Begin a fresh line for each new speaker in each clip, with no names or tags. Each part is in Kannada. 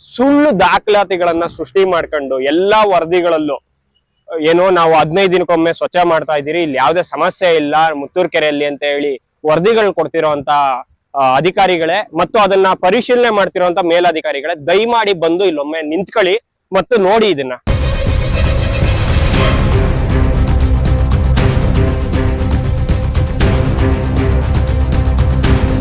ಸುಳ್ಳು ದಾಖಲಾತಿಗಳನ್ನ ಸೃಷ್ಟಿ ಮಾಡ್ಕೊಂಡು ಎಲ್ಲಾ ವರದಿಗಳಲ್ಲೂ, ಏನೋ ನಾವು ಹದಿನೈದು ದಿನಕ್ಕೊಮ್ಮೆ ಸ್ವಚ್ಛ ಮಾಡ್ತಾ ಇದ್ದೀರಿ, ಇಲ್ಲಿ ಯಾವುದೇ ಸಮಸ್ಯೆ ಇಲ್ಲ, ಮುತ್ತೂರು ಕೆರೆಯಲ್ಲಿ ಅಂತ ಹೇಳಿ ವರದಿಗಳು ಕೊಡ್ತಿರೋಂತ ಅಧಿಕಾರಿಗಳೇ ಮತ್ತು ಅದನ್ನ ಪರಿಶೀಲನೆ ಮಾಡ್ತಿರೋಂತ ಮೇಲಾಧಿಕಾರಿಗಳೇ, ದಯಮಾಡಿ ಬಂದು ಇಲ್ಲೊಮ್ಮೆ ನಿಂತ್ಕೊಳ್ಳಿ ಮತ್ತು ನೋಡಿ ಇದನ್ನ.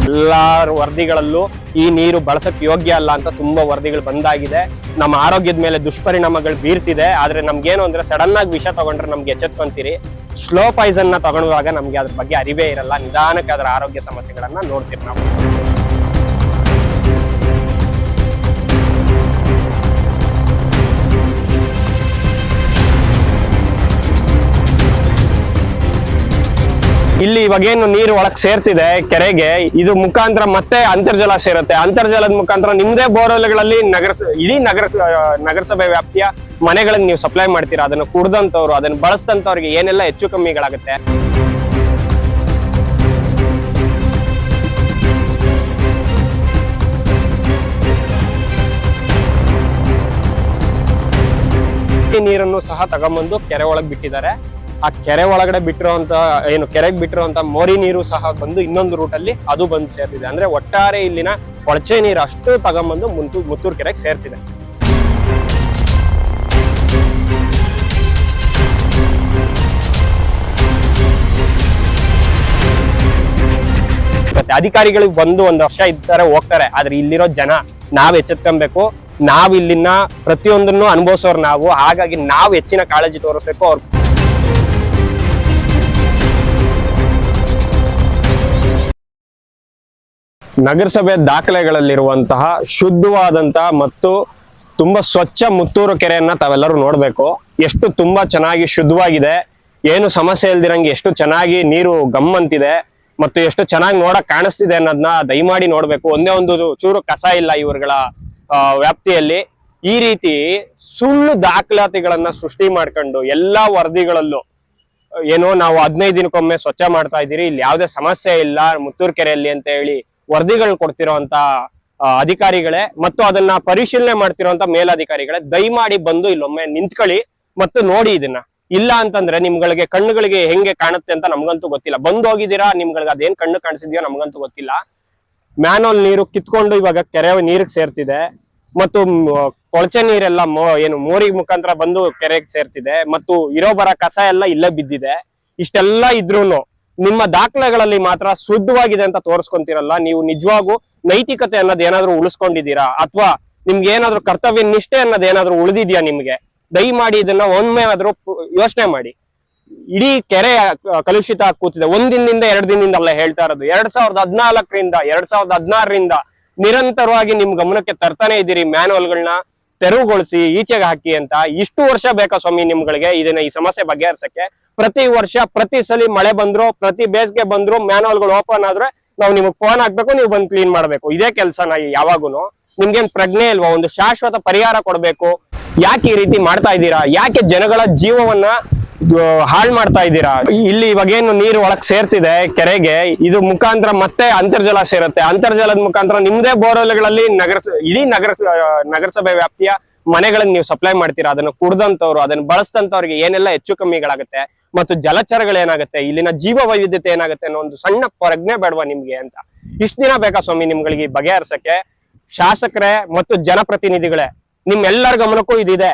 ಎಲ್ಲಾ ವರದಿಗಳಲ್ಲೂ ಈ ನೀರು ಬಳಸಕ್ಕೆ ಯೋಗ್ಯ ಅಲ್ಲ ಅಂತ ತುಂಬಾ ವರದಿಗಳು ಬಂದಾಗಿದೆ. ನಮ್ಮ ಆರೋಗ್ಯದ ಮೇಲೆ ದುಷ್ಪರಿಣಾಮಗಳು ಬೀರ್ತಿದೆ. ಆದ್ರೆ ನಮ್ಗೇನು ಅಂದ್ರೆ ಸಡನ್ ಆಗಿ ವಿಷ ತಗೊಂಡ್ರೆ ನಮ್ಗೆ ಎಚ್ಚೆತ್ಕೊಂತೀರಿ. ಸ್ಲೋ ಪಾಯ್ಸನ್ನ ತಗೊಳುವಾಗ ನಮ್ಗೆ ಅದ್ರ ಬಗ್ಗೆ ಅರಿವೇ ಇರಲ್ಲ. ನಿಧಾನಕ್ಕೆ ಅದರ ಆರೋಗ್ಯ ಸಮಸ್ಯೆಗಳನ್ನ ನೋಡ್ತೀವಿ ನಾವು. ಇಲ್ಲಿ ಇವಾಗೇನು ನೀರು ಒಳಗೆ ಸೇರ್ತಿದೆ ಕೆರೆಗೆ, ಇದು ಮುಖಾಂತರ ಮತ್ತೆ ಅಂತರ್ಜಲ ಸೇರುತ್ತೆ. ಅಂತರ್ಜಲದ ಮುಖಾಂತರ ನಿಮ್ದೇ ಬೋರ್ವೆಲ್ಗಳಲ್ಲಿ ನಗರ ಇಡೀ ನಗರ ನಗರಸಭೆ ವ್ಯಾಪ್ತಿಯ ಮನೆಗಳನ್ನ ನೀವು ಸಪ್ಲೈ ಮಾಡ್ತೀರಾ? ಅದನ್ನು ಕುಡ್ದಂತವ್ರು ಅದನ್ನ ಬಳಸಿದಂಥವ್ರಿಗೆ ಏನೆಲ್ಲ ಹೆಚ್ಚು ಕಮ್ಮಿಗಳಾಗುತ್ತೆ? ನೀರನ್ನು ಸಹ ತಗೊಂಬಂದು ಕೆರೆ ಒಳಗೆ ಬಿಟ್ಟಿದ್ದಾರೆ. ಆ ಕೆರೆ ಒಳಗಡೆ ಬಿಟ್ಟಿರುವಂತ, ಏನು, ಕೆರೆಗೆ ಬಿಟ್ಟಿರುವಂತ ಮೋರಿ ನೀರು ಸಹ ಬಂದು ಇನ್ನೊಂದು ರೂಟ್ ಅಲ್ಲಿ ಅದು ಬಂದು ಸೇರ್ತಿದೆ. ಅಂದ್ರೆ ಒಟ್ಟಾರೆ ಇಲ್ಲಿನ ಕೊಳಚೆ ನೀರು ಅಷ್ಟು ತಗೊಂಬಂದು ಮುಂತು ಮುತ್ತೂರು ಕೆರೆಗೆ ಸೇರ್ತಿದೆ. ಮತ್ತೆ ಅಧಿಕಾರಿಗಳಿಗೆ ಬಂದು ಒಂದು ವರ್ಷ ಇದ್ದಾರೆ ಹೋಗ್ತಾರೆ, ಆದ್ರೆ ಇಲ್ಲಿರೋ ಜನ ನಾವ್ ಎಚ್ಚೆತ್ಕೊಬೇಕು, ನಾವ್ ಇಲ್ಲಿನ ಪ್ರತಿಯೊಂದನ್ನು ಅನುಭವಿಸೋರು ನಾವು, ಹಾಗಾಗಿ ನಾವು ಹೆಚ್ಚಿನ ಕಾಳಜಿ ತೋರಿಸ್ಬೇಕು, ಅವ್ರ ನಗರಸಭೆ ದಾಖಲೆಗಳಲ್ಲಿರುವಂತಹ ಶುದ್ಧವಾದಂತಹ ಮತ್ತು ತುಂಬಾ ಸ್ವಚ್ಛ ಮುತ್ತೂರು ಕೆರೆಯನ್ನ ತಾವೆಲ್ಲರೂ ನೋಡ್ಬೇಕು. ಎಷ್ಟು ತುಂಬಾ ಚೆನ್ನಾಗಿ ಶುದ್ಧವಾಗಿದೆ. ಏನು ಸಮಸ್ಯೆ ಇಲ್ದಿರಂಗೆ ಎಷ್ಟು ಚೆನ್ನಾಗಿ ನೀರು ಗಮ್ಮಂತಿದೆ ಮತ್ತು ಎಷ್ಟು ಚೆನ್ನಾಗಿ ನೋಡಕ್ ಕಾಣಿಸ್ತಿದೆ ಅನ್ನೋದನ್ನ ದಯಮಾಡಿ ನೋಡ್ಬೇಕು. ಒಂದೇ ಒಂದು ಚೂರು ಕಸ ಇಲ್ಲ ಇವರುಗಳ ವ್ಯಾಪ್ತಿಯಲ್ಲಿ. ಈ ರೀತಿ ಸುಳ್ಳು ದಾಖಲಾತಿಗಳನ್ನ ಸೃಷ್ಟಿ ಮಾಡ್ಕೊಂಡು ಎಲ್ಲಾ ವರದಿಗಳಲ್ಲೂ, ಏನೋ ನಾವು ಹದಿನೈದು ದಿನಕ್ಕೊಮ್ಮೆ ಸ್ವಚ್ಛ ಮಾಡ್ತಾ ಇದ್ದೀರಿ. ಇಲ್ಲಿ ಯಾವುದೇ ಸಮಸ್ಯೆ ಇಲ್ಲ ಮುತ್ತೂರು ಕೆರೆಯಲ್ಲಿ ಅಂತ ಹೇಳಿ ವರದಿಗಳು ಕೊಡ್ತಿರೋಂತ ಅಧಿಕಾರಿಗಳೇ ಮತ್ತು ಅದನ್ನ ಪರಿಶೀಲನೆ ಮಾಡ್ತಿರೋಂತ ಮೇಲಾಧಿಕಾರಿಗಳೇ ದಯಮಾಡಿ ಬಂದು ಇಲ್ಲೊಮ್ಮೆ ನಿಂತ್ಕೊಳ್ಳಿ ಮತ್ತು ನೋಡಿ ಇದನ್ನ. ಇಲ್ಲ ಅಂತಂದ್ರೆ ನಿಮ್ಗಳಿಗೆ ಕಣ್ಣುಗಳಿಗೆ ಹೆಂಗೆ ಕಾಣುತ್ತೆ ಅಂತ ನಮ್ಗಂತೂ ಗೊತ್ತಿಲ್ಲ. ಬಂದ್ ಹೋಗಿದ್ದೀರಾ? ನಿಮ್ಗಳಿಗೆ ಅದೇನ್ ಕಣ್ಣು ಕಾಣಿಸಿದ್ಯೋ ನಮ್ಗಂತೂ ಗೊತ್ತಿಲ್ಲ. ಮ್ಯಾನೋಲ್ ನೀರು ಕಿತ್ಕೊಂಡು ಇವಾಗ ಕೆರೆ ನೀರಿಗೆ ಸೇರ್ತಿದೆ ಮತ್ತು ಕೊಳಚೆ ನೀರೆಲ್ಲ ಮೋ, ಏನು ಮೋರಿಗೆ ಮುಖಾಂತರ ಬಂದು ಕೆರೆಗೆ ಸೇರ್ತಿದೆ ಮತ್ತು ಇರೋ ಬರ ಕಸ ಎಲ್ಲ ಇಲ್ಲೇ ಬಿದ್ದಿದೆ. ಇಷ್ಟೆಲ್ಲ ಇದ್ರೂನು ನಿಮ್ಮ ದಾಖಲೆಗಳಲ್ಲಿ ಮಾತ್ರ ಶುದ್ಧವಾಗಿದೆ ಅಂತ ತೋರಿಸ್ಕೊಂತಿರಲ್ಲ, ನೀವು ನಿಜವಾಗೂ ನೈತಿಕತೆ ಅನ್ನೋದು ಏನಾದ್ರೂ ಉಳಿಸ್ಕೊಂಡಿದ್ದೀರಾ? ಅಥವಾ ನಿಮ್ಗೆ ಏನಾದ್ರೂ ಕರ್ತವ್ಯ ನಿಷ್ಠೆ ಅನ್ನೋದು ಏನಾದ್ರೂ ಉಳಿದಿದ್ಯಾ ನಿಮ್ಗೆ? ದಯಮಾಡಿ ಇದನ್ನ ಒಮ್ಮೆ ಆದ್ರೂ ಯೋಚನೆ ಮಾಡಿ. ಇಡೀ ಕೆರೆ ಕಲುಷಿತ ಕೂತಿದೆ. ಒಂದಿನಿಂದ ಎರಡು ದಿನದಿಂದ ಅಲ್ಲ ಹೇಳ್ತಾ ಇರೋದು. ಎರಡ್ ಸಾವಿರದ ಹದಿನಾಲ್ಕರಿಂದ, ಎರಡ್ ಸಾವಿರದ ಹದಿನಾರರಿಂದ ನಿರಂತರವಾಗಿ ನಿಮ್ ಗಮನಕ್ಕೆ ತರ್ತಾನೆ ಇದ್ದೀರಿ ಮ್ಯಾನುವಲ್ಗಳನ್ನ ತೆರವುಗೊಳಿಸಿ, ಈಚೆಗೆ ಹಾಕಿ ಅಂತ ಇಷ್ಟು ವರ್ಷ ಬೇಕಾ ಸ್ವಾಮಿ ನಿಮ್ಗಳಿಗೆ ಇದನ್ನ ಈ ಸಮಸ್ಯೆ ಬಗೆಹರಿಸಕ್ಕೆ? ಪ್ರತಿ ವರ್ಷ, ಪ್ರತಿ ಸಲ ಮಳೆ ಬಂದ್ರು, ಪ್ರತಿ ಬೇಸಿಗೆ ಬಂದ್ರು ಮ್ಯಾನುವಲ್ಗಳು ಓಪನ್ ಆದ್ರೆ ನಾವು ನಿಮಗೆ ಫೋನ್ ಹಾಕ್ಬೇಕು, ನೀವು ಬಂದು ಕ್ಲೀನ್ ಮಾಡ್ಬೇಕು. ಇದೇ ಕೆಲಸನ ಯಾವಾಗೂನು. ನಿಮ್ಗೇನ್ ಪ್ರಜ್ಞೆ ಇಲ್ವಾ? ಒಂದು ಶಾಶ್ವತ ಪರಿಹಾರ ಕೊಡ್ಬೇಕು. ಯಾಕೆ ಈ ರೀತಿ ಮಾಡ್ತಾ ಇದ್ದೀರಾ? ಯಾಕೆ ಜನಗಳ ಜೀವವನ್ನ ಹಾಳು ಮಾಡ್ತಾ ಇದ್ದೀರಾ? ಇಲ್ಲಿ ಇವಾಗೇನು ನೀರು ಒಳಗ್ ಸೇರ್ತಿದೆ ಕೆರೆಗೆ, ಇದು ಮುಖಾಂತರ ಮತ್ತೆ ಅಂತರ್ಜಲ ಸೇರುತ್ತೆ. ಅಂತರ್ಜಲದ ಮುಖಾಂತರ ನಿಮ್ದೇ ಬೋರ್ವೆಲ್ಗಳಲ್ಲಿ ನಗರ ಇಡೀ ನಗರ ನಗರಸಭೆ ವ್ಯಾಪ್ತಿಯ ಮನೆಗಳನ್ನ ನೀವು ಸಪ್ಲೈ ಮಾಡ್ತೀರಾ? ಅದನ್ನ ಕುಡ್ದಂತವ್ರು ಅದನ್ನ ಬಳಸ್ದಂತವ್ರಿಗೆ ಏನೆಲ್ಲ ಹೆಚ್ಚು ಕಮ್ಮಿಗಳಾಗುತ್ತೆ? ಮತ್ತು ಜಲಚರಗಳು ಏನಾಗುತ್ತೆ? ಇಲ್ಲಿನ ಜೀವ ವೈವಿಧ್ಯತೆ ಏನಾಗುತ್ತೆ ಅನ್ನೋ ಒಂದು ಸಣ್ಣ ಪ್ರಜ್ಞೆ ಬೇಡವಾ ನಿಮ್ಗೆ ಅಂತ. ಇಷ್ಟು ದಿನ ಬೇಕಾ ಸ್ವಾಮಿ ನಿಮ್ಗಳಿಗೆ ಬಗೆಹರಿಸಕ್ಕೆ? ಶಾಸಕರೇ ಮತ್ತು ಜನಪ್ರತಿನಿಧಿಗಳೇ, ನಿಮ್ಮೆಲ್ಲರ ಗಮನಕ್ಕೂ ಇದಿದೆ.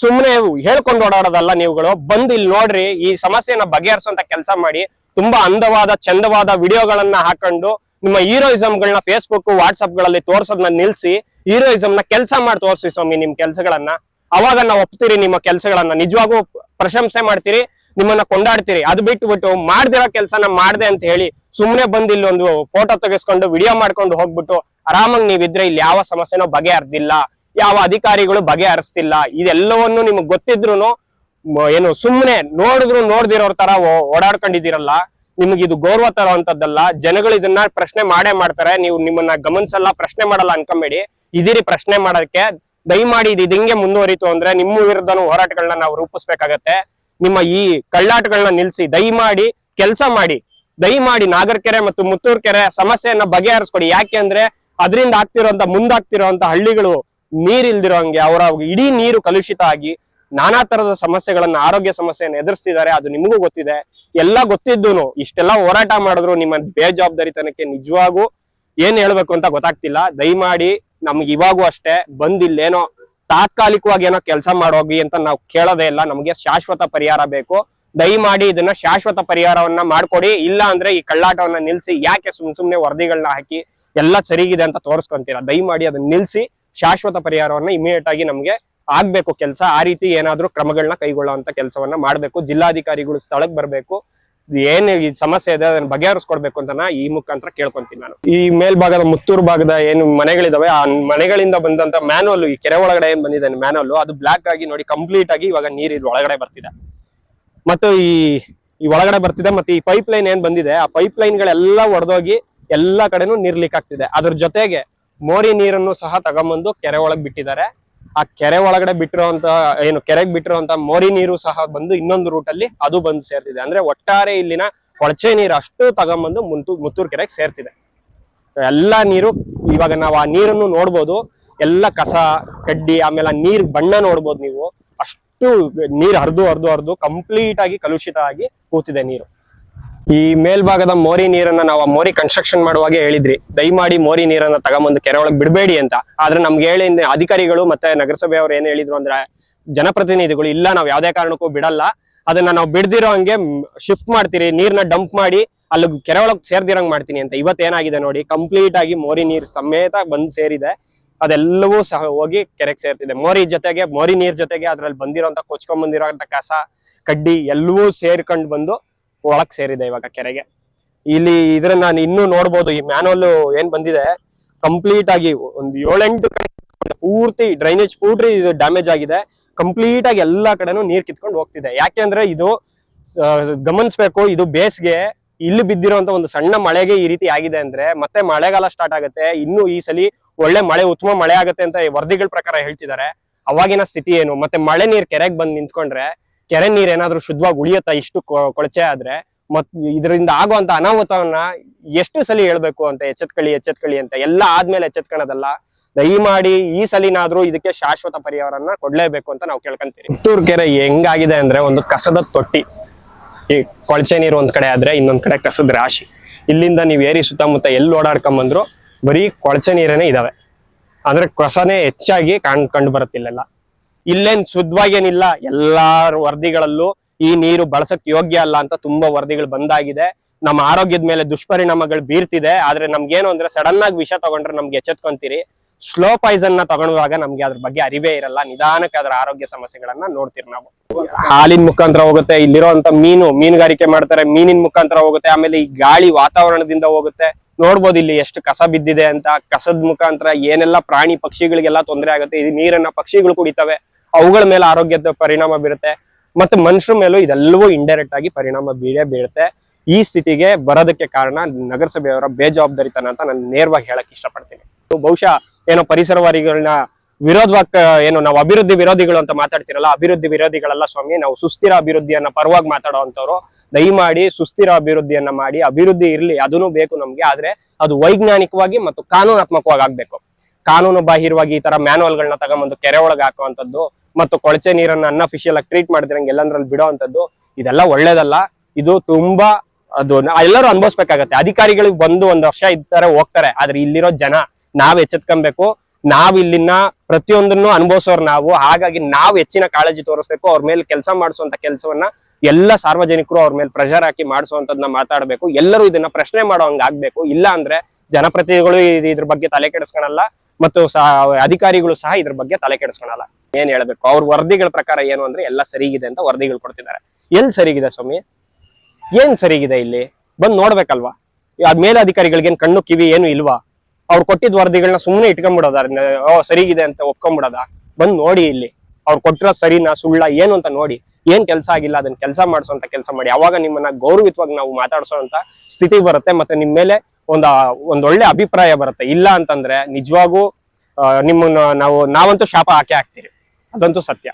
ಸುಮ್ಮನೆ ಹೇಳ್ಕೊಂಡು ಓಡಾಡೋದಲ್ಲ ನೀವುಗಳು. ಬಂದು ಇಲ್ಲಿ ನೋಡ್ರಿ, ಈ ಸಮಸ್ಯೆನ ಬಗೆಹರಿಸುವಂತ ಕೆಲಸ ಮಾಡಿ, ತುಂಬಾ ಅಂದವಾದ, ಚಂದವಾದ ವಿಡಿಯೋಗಳನ್ನ ಹಾಕೊಂಡು, ನಿಮ್ಮ ಹೀರೋಯಿಸಮ್ಗಳನ್ನ ಫೇಸ್ಬುಕ್ ವಾಟ್ಸ್ಆಪ್ಗಳಲ್ಲಿ ತೋರ್ಸೋದನ್ನ ನಿಲ್ಸಿ ಹೀರೋಯಿಸಮ್ ಕೆಲಸ ಮಾಡಿ ತೋರಿಸಿ ಸ್ವಾಮಿ ನಿಮ್ ಕೆಲಸಗಳನ್ನ. ಅವಾಗ ನಾವು ಒಪ್ತೀರಿ ನಿಮ್ಮ ಕೆಲಸಗಳನ್ನ. ನಿಜವಾಗೂ ಪ್ರಶಂಸೆ ಮಾಡ್ತೀರಿ, ನಿಮ್ಮನ್ನ ಕೊಂಡಾಡ್ತೀರಿ. ಅದು ಬಿಟ್ಟು ಬಿಟ್ಟು ಮಾಡ್ದಿರೋ ಕೆಲಸನ ಮಾಡ್ದೆ ಅಂತ ಹೇಳಿ ಸುಮ್ನೆ ಬಂದು ಇಲ್ಲಿ ಒಂದು ಫೋಟೋ ತೆಗೆಸ್ಕೊಂಡು ವಿಡಿಯೋ ಮಾಡ್ಕೊಂಡು ಹೋಗ್ಬಿಟ್ಟು, ಆರಾಮಾಗಿ ನೀವಿದ್ರೆ ಇಲ್ಲಿ ಯಾವ ಸಮಸ್ಯೆನೂ ಬಗೆಹರ್ದಿಲ್ಲ. ಯಾವ ಅಧಿಕಾರಿಗಳು ಬಗೆಹರಿಸ್ತಿಲ್ಲ. ಇದೆಲ್ಲವನ್ನು ನಿಮ್ಗೆ ಗೊತ್ತಿದ್ರು ಏನು ಸುಮ್ಮನೆ ನೋಡಿದ್ರು ನೋಡ್ದಿರೋರ್ ತರ ಓಡಾಡ್ಕೊಂಡಿದ್ದೀರಲ್ಲ. ನಿಮ್ಗೆ ಇದು ಗೌರವ ತರುವಂತದ್ದಲ್ಲ. ಜನಗಳು ಇದನ್ನ ಪ್ರಶ್ನೆ ಮಾಡೇ ಮಾಡ್ತಾರೆ. ನೀವು ನಿಮ್ಮನ್ನ ಗಮನಿಸಲ್ಲ, ಪ್ರಶ್ನೆ ಮಾಡಲ್ಲ ಅನ್ಕೊಂಬೇಡಿ. ಇದಿರಿ ಪ್ರಶ್ನೆ ಮಾಡೋದಕ್ಕೆ ದಯಮಾಡಿ ಇದು ಹಿಂಗೆ ಮುಂದುವರಿತು ಅಂದ್ರೆ ನಿಮ್ಮ ವಿರುದ್ಧನೂ ಹೋರಾಟಗಳನ್ನ ನಾವು ರೂಪಿಸ್ಬೇಕಾಗತ್ತೆ. ನಿಮ್ಮ ಈ ಕಳ್ಳಾಟಗಳನ್ನ ನಿಲ್ಸಿ, ದಯಮಾಡಿ, ಕೆಲಸ ಮಾಡಿ. ದಯಮಾಡಿ ನಾಗರಕೆರೆ ಮತ್ತು ಮುತ್ತೂರ್ ಕೆರೆ ಸಮಸ್ಯೆಯನ್ನ ಬಗೆಹರಿಸ್ಕೊಡಿ. ಯಾಕೆ ಅಂದ್ರೆ, ಅದರಿಂದ ಆಗ್ತಿರೋಂತ ಮುಂದಾಗ್ತಿರೋಂತ ಹಳ್ಳಿಗಳು ನೀರ್ ಇಲ್ದಿರೋಂಗೆ ಅವರ ಇಡೀ ನೀರು ಕಲುಷಿತ ಆಗಿ ನಾನಾ ತರದ ಸಮಸ್ಯೆಗಳನ್ನ ಆರೋಗ್ಯ ಸಮಸ್ಯೆಯನ್ನು ಎದುರಿಸ್ತಿದ್ದಾರೆ. ಅದು ನಿಮಗೂ ಗೊತ್ತಿದೆ. ಎಲ್ಲ ಗೊತ್ತಿದ್ದೂ ಇಷ್ಟೆಲ್ಲ ಹೋರಾಟ ಮಾಡಿದ್ರು ನಿಮ್ಮ ಬೇಜವಾಬ್ದಾರಿತನಕ್ಕೆ ನಿಜವಾಗೂ ಏನ್ ಹೇಳ್ಬೇಕು ಅಂತ ಗೊತ್ತಾಗ್ತಿಲ್ಲ. ದಯಮಾಡಿ ನಮ್ಗೆ ಇವಾಗೂ ಅಷ್ಟೇ ಬಂದಿಲ್ಲೇನೋ ತಾತ್ಕಾಲಿಕವಾಗಿ ಏನೋ ಕೆಲಸ ಮಾಡೋಗಿ ಅಂತ ನಾವು ಕೇಳೋದೇ ಇಲ್ಲ. ನಮಗೆ ಶಾಶ್ವತ ಪರಿಹಾರ ಬೇಕು. ದಯಮಾಡಿ ಇದನ್ನ ಶಾಶ್ವತ ಪರಿಹಾರವನ್ನ ಮಾಡ್ಕೊಡಿ. ಇಲ್ಲ ಅಂದ್ರೆ ಈ ಕಳ್ಳಾಟವನ್ನ ನಿಲ್ಸಿ, ಯಾಕೆ ಸುಮ್ ಸುಮ್ನೆ ವರದಿಗಳನ್ನ ಹಾಕಿ ಎಲ್ಲ ಸರಿಗಿದೆ ಅಂತ ತೋರಿಸ್ಕೊಂತೀರಾ? ದಯಮಾಡಿ ಅದನ್ನ ನಿಲ್ಸಿ. ಶಾಶ್ವತ ಪರಿಹಾರವನ್ನ ಇಮಿಡಿಯೇಟ್ ಆಗಿ ನಮ್ಗೆ ಆಗ್ಬೇಕು ಕೆಲಸ. ಆ ರೀತಿ ಏನಾದ್ರೂ ಕ್ರಮಗಳನ್ನ ಕೈಗೊಳ್ಳುವಂತ ಕೆಲಸವನ್ನ ಮಾಡ್ಬೇಕು. ಜಿಲ್ಲಾಧಿಕಾರಿಗಳು ಸ್ಥಳಕ್ಕೆ ಬರ್ಬೇಕು. ಏನ್ ಈ ಸಮಸ್ಯೆ ಇದೆ ಅದನ್ನ ಬಗೆಹರಿಸ್ಕೊಡ್ಬೇಕು ಅಂತ ಈ ಮುಖಾಂತರ ಕೇಳ್ಕೊಂತೀನಿ ನಾನು. ಈ ಮೇಲ್ಭಾಗದ ಮುತ್ತೂರು ಭಾಗದ ಏನು ಮನೆಗಳಿದಾವೆ, ಆ ಮನೆಗಳಿಂದ ಬಂದಂತ ಮ್ಯಾನುವಲ್ ಈ ಕೆರೆ ಒಳಗಡೆ ಏನ್ ಬಂದಿದೆ ಮ್ಯಾನುವಲ್ ಅದು ಬ್ಲಾಕ್ ಆಗಿ ನೋಡಿ ಕಂಪ್ಲೀಟ್ ಆಗಿ ಇವಾಗ ನೀರು ಒಳಗಡೆ ಬರ್ತಿದೆ. ಮತ್ತು ಈ ಈ ಒಳಗಡೆ ಬರ್ತಿದೆ ಮತ್ತೆ ಈ ಪೈಪ್ ಲೈನ್ ಏನ್ ಬಂದಿದೆ, ಆ ಪೈಪ್ ಲೈನ್ ಗಳೆಲ್ಲ ಒಡೆದೋಗಿ ಎಲ್ಲಾ ಕಡೆನೂ ನೀರ್ ಆಗ್ತಿದೆ. ಅದ್ರ ಜೊತೆಗೆ ಮೋರಿ ನೀರನ್ನು ಸಹ ತಗೊಂಬಂದು ಕೆರೆ ಒಳಗೆ ಬಿಟ್ಟಿದ್ದಾರೆ. ಆ ಕೆರೆ ಒಳಗಡೆ ಬಿಟ್ಟಿರುವಂತ, ಏನು, ಕೆರೆಗೆ ಬಿಟ್ಟಿರುವಂತ ಮೋರಿ ನೀರು ಸಹ ಬಂದು ಇನ್ನೊಂದು ರೂಟ್ ಅಲ್ಲಿ ಅದು ಬಂದು ಸೇರ್ತಿದೆ. ಅಂದ್ರೆ ಒಟ್ಟಾರೆ ಇಲ್ಲಿನ ಕೊಳಚೆ ನೀರು ಅಷ್ಟು ತಗೊಂಬಂದು ಮುಂತು, ಮುತ್ತೂರು ಕೆರೆಗೆ ಸೇರ್ತಿದೆ. ಎಲ್ಲಾ ನೀರು, ಇವಾಗ ನಾವು ಆ ನೀರನ್ನು ನೋಡ್ಬೋದು. ಎಲ್ಲ ಕಸ, ಕಡ್ಡಿ, ಆಮೇಲೆ ಆ ನೀರ್ ಬಣ್ಣ ನೋಡ್ಬೋದು ನೀವು. ಅಷ್ಟು ನೀರ್ ಹರಿದು ಹರಿದು ಹರಿದು ಕಂಪ್ಲೀಟ್ ಆಗಿ ಕಲುಷಿತ ಆಗಿ ಕೂತಿದೆ ನೀರು. ಈ ಮೇಲ್ಭಾಗದ ಮೋರಿ ನೀರನ್ನ ನಾವು ಆ ಮೋರಿ ಕನ್ಸ್ಟ್ರಕ್ಷನ್ ಮಾಡುವಾಗ ಹೇಳಿದ್ರಿ. ದಯಮಾಡಿ ಮೋರಿ ನೀರನ್ನ ತಗೊಂಬಂದು ಕೆರೆ ಒಳಗೆ ಬಿಡಬೇಡಿ ಅಂತ. ಆದ್ರೆ ನಮ್ಗೆ ಹೇಳಿ ಅಧಿಕಾರಿಗಳು ಮತ್ತೆ ನಗರಸಭೆಯವರು ಏನ್ ಹೇಳಿದ್ರು ಅಂದ್ರೆ ಜನಪ್ರತಿನಿಧಿಗಳು, ಇಲ್ಲ ನಾವು ಯಾವ್ದೇ ಕಾರಣಕ್ಕೂ ಬಿಡಲ್ಲ. ಅದನ್ನ ನಾವು ಬಿಡ್ದಿರೋ ಹಂಗೆ ಶಿಫ್ಟ್ ಮಾಡ್ತೀರಿ, ನೀರ್ನ ಡಂಪ್ ಮಾಡಿ, ಅಲ್ಲಿ ಕೆರೆ ಒಳಗೆ ಸೇರ್ದಿರಂಗ್ ಮಾಡ್ತೀನಿ ಅಂತ. ಇವತ್ತೇನಾಗಿದೆ ನೋಡಿ ಕಂಪ್ಲೀಟ್ ಆಗಿ ಮೋರಿ ನೀರ್ ಸಮೇತ ಬಂದು ಸೇರಿದೆ. ಅದೆಲ್ಲವೂ ಸಹ ಹೋಗಿ ಕೆರೆಗೆ ಸೇರ್ತಿದೆ. ಮೋರಿ ಜೊತೆಗೆ, ಮೋರಿ ನೀರ್ ಜೊತೆಗೆ ಅದ್ರಲ್ಲಿ ಬಂದಿರೋಂತ ಕೊಚ್ಕೊಂಡ್ ಬಂದಿರೋ ಕಸ, ಕಡ್ಡಿ ಎಲ್ಲವೂ ಸೇರ್ಕೊಂಡು ಬಂದು ಒಳಗ್ ಸೇರಿದೆ ಇವಾಗ ಕೆರೆಗೆ. ಇಲ್ಲಿ ಇದ್ರ ನಾನು ಇನ್ನೂ ನೋಡ್ಬೋದು, ಈ ಮ್ಯಾನುವಲ್ ಏನ್ ಬಂದಿದೆ ಕಂಪ್ಲೀಟ್ ಆಗಿ ಒಂದು ಏಳೆಂಟು ಕಡೆ ಪೂರ್ತಿ ಡ್ರೈನೇಜ್ ಪೂರ್ತಿ ಇದು ಡ್ಯಾಮೇಜ್ ಆಗಿದೆ. ಕಂಪ್ಲೀಟ್ ಆಗಿ ಎಲ್ಲಾ ಕಡೆನೂ ನೀರ್ ಕಿತ್ಕೊಂಡು ಹೋಗ್ತಿದೆ. ಯಾಕೆಂದ್ರೆ ಇದು ಸ- ಗಮನಿಸ್ಬೇಕು, ಇದು ಬೇಸ್ಗೆ ಇಲ್ಲಿ ಬಿದ್ದಿರುವಂತ ಒಂದು ಸಣ್ಣ ಮಳೆಗೆ ಈ ರೀತಿ ಆಗಿದೆ ಅಂದ್ರೆ ಮತ್ತೆ ಮಳೆಗಾಲ ಸ್ಟಾರ್ಟ್ ಆಗುತ್ತೆ. ಇನ್ನು ಈ ಸಲಿ ಒಳ್ಳೆ ಮಳೆ, ಉತ್ತಮ ಮಳೆ ಆಗುತ್ತೆ ಅಂತ ವರದಿಗಳ ಪ್ರಕಾರ ಹೇಳ್ತಿದ್ದಾರೆ. ಅವಾಗಿನ ಸ್ಥಿತಿ ಏನು? ಮತ್ತೆ ಮಳೆ ನೀರ್ ಕೆರೆಗೆ ಬಂದ್ ನಿಂತ್ಕೊಂಡ್ರೆ ಕೆರೆ ನೀರ್ ಏನಾದ್ರೂ ಶುದ್ಧವಾಗಿ ಉಳಿಯುತ್ತಾ ಇಷ್ಟು ಕೊಳಚೆ ಆದ್ರೆ, ಮತ್ ಇದರಿಂದ ಆಗುವಂತ ಅನಾಹುತವನ್ನ ಎಷ್ಟು ಸಲ ಹೇಳ್ಬೇಕು ಅಂತ ಎಚ್ಚೆತ್ಕಳಿ ಎಚ್ಚೆತ್ಕಳಿ ಅಂತ ಎಲ್ಲ ಆದ್ಮೇಲೆ ಎಚ್ಚೆತ್ಕೊಳ್ಳೋದಲ್ಲ. ದಯಮಾಡಿ ಈ ಸಲಿನಾದ್ರೂ ಇದಕ್ಕೆ ಶಾಶ್ವತ ಪರಿಹಾರನ ಕೊಡ್ಲೇಬೇಕು ಅಂತ ನಾವು ಕೇಳ್ಕೊಂತೀವಿ. ಪುತ್ತೂರು ಕೆರೆ ಹೆಂಗಾಗಿದೆ ಅಂದ್ರೆ ಒಂದು ಕಸದ ತೊಟ್ಟಿ. ಈ ಕೊಳಚೆ ನೀರು ಒಂದ್ ಕಡೆ ಆದ್ರೆ ಇನ್ನೊಂದ್ ಕಡೆ ಕಸದ ರಾಶಿ. ಇಲ್ಲಿಂದ ನೀವು ಏರಿ ಸುತ್ತಮುತ್ತ ಎಲ್ಲಿ ಓಡಾಡ್ಕೊಂಡ್ ಬಂದ್ರು ಬರೀ ಕೊಳಚೆ ನೀರೇನೆ ಇದಾವೆ. ಅಂದ್ರೆ ಕಸನೇ ಹೆಚ್ಚಾಗಿ ಕಾಣ್ ಕಂಡು ಬರುತ್ತಿಲ್ಲೆಲ್ಲ. ಇಲ್ಲೇನ್ ಶುದ್ಧವಾಗೇನಿಲ್ಲ ಎಲ್ಲಾ ವರದಿಗಳಲ್ಲೂ ಈ ನೀರು ಬಳಸಕ್ ಯೋಗ್ಯ ಅಲ್ಲ ಅಂತ ತುಂಬಾ ವರದಿಗಳು ಬಂದಾಗಿದೆ. ನಮ್ಮ ಆರೋಗ್ಯದ ಮೇಲೆ ದುಷ್ಪರಿಣಾಮಗಳು ಬೀರ್ತಿದೆ. ಆದ್ರೆ ನಮ್ಗೇನು ಅಂದ್ರೆ ಸಡನ್ ಆಗಿ ವಿಷ ತಗೊಂಡ್ರೆ ನಮ್ಗೆ ಎಚ್ಚೆತ್ಕೊಂತೀರಿ. ಸ್ಲೋ ಪಾಯ್ಸನ್ನ ತಗೊಳ್ಳುವಾಗ ನಮ್ಗೆ ಅದ್ರ ಬಗ್ಗೆ ಅರಿವೇ ಇರಲ್ಲ. ನಿಧಾನಕ್ಕೆ ಅದರ ಆರೋಗ್ಯ ಸಮಸ್ಯೆಗಳನ್ನ ನೋಡ್ತೀರಿ ನಾವು. ಹಾಲಿನ ಮುಖಾಂತರ ಹೋಗುತ್ತೆ ಇಲ್ಲಿರೋಂತ ಮೀನು, ಮೀನುಗಾರಿಕೆ ಮಾಡ್ತಾರೆ, ಮೀನಿನ ಮುಖಾಂತರ ಹೋಗುತ್ತೆ, ಆಮೇಲೆ ಈ ಗಾಳಿ ವಾತಾವರಣದಿಂದ ಹೋಗುತ್ತೆ. ನೋಡ್ಬೋದು ಇಲ್ಲಿ ಎಷ್ಟು ಕಸ ಬಿದ್ದಿದೆ ಅಂತ. ಕಸದ ಮುಖಾಂತರ ಏನೆಲ್ಲ ಪ್ರಾಣಿ ಪಕ್ಷಿಗಳಿಗೆಲ್ಲ ತೊಂದರೆ ಆಗುತ್ತೆ. ಈ ನೀರನ್ನ ಪಕ್ಷಿಗಳು ಕುಡಿತವೆ. ಅವುಗಳ ಮೇಲೆ ಆರೋಗ್ಯದ ಪರಿಣಾಮ ಬೀರುತ್ತೆ ಮತ್ತೆ ಮನುಷ್ಯರ ಮೇಲೂ ಇದೆಲ್ಲವೂ ಇಂಡೈರೆಕ್ಟ್ ಆಗಿ ಪರಿಣಾಮ ಬೀಳೇ ಬೀಳುತ್ತೆ ಈ ಸ್ಥಿತಿಗೆ ಬರೋದಕ್ಕೆ ಕಾರಣ ನಗರಸಭೆಯವರ ಬೇಜವಾಬ್ದಾರಿತನ ಅಂತ ನಾನು ನೇರವಾಗಿ ಹೇಳಕ್ ಇಷ್ಟಪಡ್ತೀನಿ. ಬಹುಶಃ ಏನೋ ಪರಿಸರವಾದಿಗಳನ್ನ ವಿರೋಧವಾಗಿ ಏನು ನಾವು ಅಭಿವೃದ್ಧಿ ವಿರೋಧಿಗಳು ಅಂತ ಮಾತಾಡ್ತಿರಲ್ಲ, ಅಭಿವೃದ್ಧಿ ವಿರೋಧಿಗಳಲ್ಲ ಸ್ವಾಮಿ, ನಾವು ಸುಸ್ಥಿರ ಅಭಿವೃದ್ಧಿಯನ್ನ ಪರವಾಗಿ ಮಾತಾಡುವಂತವ್ರು ದಯಮಾಡಿ ಸುಸ್ಥಿರ ಅಭಿವೃದ್ಧಿಯನ್ನ ಮಾಡಿ, ಅಭಿವೃದ್ಧಿ ಇರಲಿ ಅದನ್ನು ಬೇಕು ನಮ್ಗೆ, ಆದ್ರೆ ಅದು ವೈಜ್ಞಾನಿಕವಾಗಿ ಮತ್ತು ಕಾನೂನಾತ್ಮಕವಾಗಿ ಆಗ್ಬೇಕು. ಕಾನೂನು ಬಾಹಿರವಾಗಿ ಈ ತರ ಮ್ಯಾನುವಲ್ಗಳನ್ನ ತಗೊಂಬಂದು ಕೆರೆ ಒಳಗೆ ಹಾಕುವಂಥದ್ದು ಮತ್ತು ಕೊಳಚೆ ನೀರನ್ನ ಅನ್ಅಫಿಷಿಯಲ್ ಆಗಿ ಟ್ರೀಟ್ ಮಾಡಿದ್ರಂಗೆ ಎಲ್ಲಂದ್ರಲ್ಲಿ ಬಿಡೋವಂಥದ್ದು, ಇದೆಲ್ಲ ಒಳ್ಳೇದಲ್ಲ. ಇದು ತುಂಬಾ ಅದು ಎಲ್ಲರೂ ಅನ್ಭವಿಸ್ಬೇಕಾಗತ್ತೆ. ಅಧಿಕಾರಿಗಳಿಗೆ ಬಂದು ಒಂದ್ ವರ್ಷ ಇದ್ದಾರೆ ಹೋಗ್ತಾರೆ, ಆದ್ರೆ ಇಲ್ಲಿರೋ ಜನ ನಾವ್ ಎಚ್ಚೆತ್ಕೊಬೇಕು. ನಾವ್ ಇಲ್ಲಿನ ಪ್ರತಿಯೊಂದನ್ನು ಅನುಭವಿಸೋರ್ ನಾವು, ಹಾಗಾಗಿ ನಾವ್ ಹೆಚ್ಚಿನ ಕಾಳಜಿ ತೋರಿಸ್ಬೇಕು, ಅವ್ರ ಮೇಲೆ ಕೆಲಸ ಮಾಡಿಸುವಂತ ಕೆಲಸವನ್ನ ಎಲ್ಲ ಸಾರ್ವಜನಿಕರು ಅವ್ರ ಮೇಲೆ ಪ್ರೆಷರ್ ಹಾಕಿ ಮಾಡಿಸುವಂತದ್ನ ಮಾತಾಡಬೇಕು. ಎಲ್ಲರೂ ಇದನ್ನ ಪ್ರಶ್ನೆ ಮಾಡೋ ಹಂಗಾಗ್ಬೇಕು ಇಲ್ಲ ಅಂದ್ರೆ ಜನಪ್ರತಿನಿಧಿಗಳು ಇದ್ರ ಬಗ್ಗೆ ತಲೆ ಕೆಡಿಸ್ಕೊಳಲ್ಲ ಮತ್ತು ಅಧಿಕಾರಿಗಳು ಸಹ ಇದ್ರ ಬಗ್ಗೆ ತಲೆ ಕೆಡಿಸ್ಕೊಳಲ್ಲ. ಏನ್ ಹೇಳ್ಬೇಕು? ಅವ್ರ ವರದಿಗಳ ಪ್ರಕಾರ ಏನು ಅಂದ್ರೆ ಎಲ್ಲ ಸರಿಗಿದೆ ಅಂತ ವರದಿಗಳು ಕೊಡ್ತಿದ್ದಾರೆ. ಎಲ್ಲಿ ಸರಿಗಿದೆ ಸ್ವಾಮಿ? ಏನ್ ಸರಿಗಿದೆ ಇಲ್ಲಿ? ಬಂದ್ ನೋಡ್ಬೇಕಲ್ವಾ? ಅದ್ ಮೇಲೆ ಅಧಿಕಾರಿಗಳಿಗೆ ಏನ್ ಕಣ್ಣು ಕಿವಿ ಏನು ಇಲ್ವಾ? ಅವ್ರು ಕೊಟ್ಟಿದ್ ವರದಿಗಳನ್ನ ಸುಮ್ಮನೆ ಇಟ್ಕೊಂಡ್ಬಿಡೋದ ಓ, ಸರಿಗಿದೆ ಅಂತ ಒಪ್ಕೊಂಡ್ಬಿಡೋದ ಬಂದ್ ನೋಡಿ ಇಲ್ಲಿ. ಅವ್ರು ಕೊಟ್ಟಿರೋ ಸರಿನಾ ಸುಳ್ಳ ಏನು ಅಂತ ನೋಡಿ. ಏನ್ ಕೆಲಸ ಆಗಿಲ್ಲ ಅದನ್ನ ಕೆಲಸ ಮಾಡಿಸುವಂತ ಕೆಲಸ ಮಾಡಿ. ಅವಾಗ ನಿಮ್ಮನ್ನ ಗೌರವಿತವಾಗಿ ನಾವು ಮಾತಾಡಿಸುವಂತ ಸ್ಥಿತಿ ಬರುತ್ತೆ ಮತ್ತೆ ನಿಮ್ ಮೇಲೆ ಒಂದ್ ಒಂದೊಳ್ಳೆ ಅಭಿಪ್ರಾಯ ಬರುತ್ತೆ. ಇಲ್ಲ ಅಂತಂದ್ರೆ ನಿಜವಾಗೂ ನಿಮ್ಮನ್ನ ನಾವು, ನಾವಂತೂ ಶಾಪ ಹಾಕಿ ಹಾಕ್ತೀರಿ ಅದಂತೂ ಸತ್ಯ.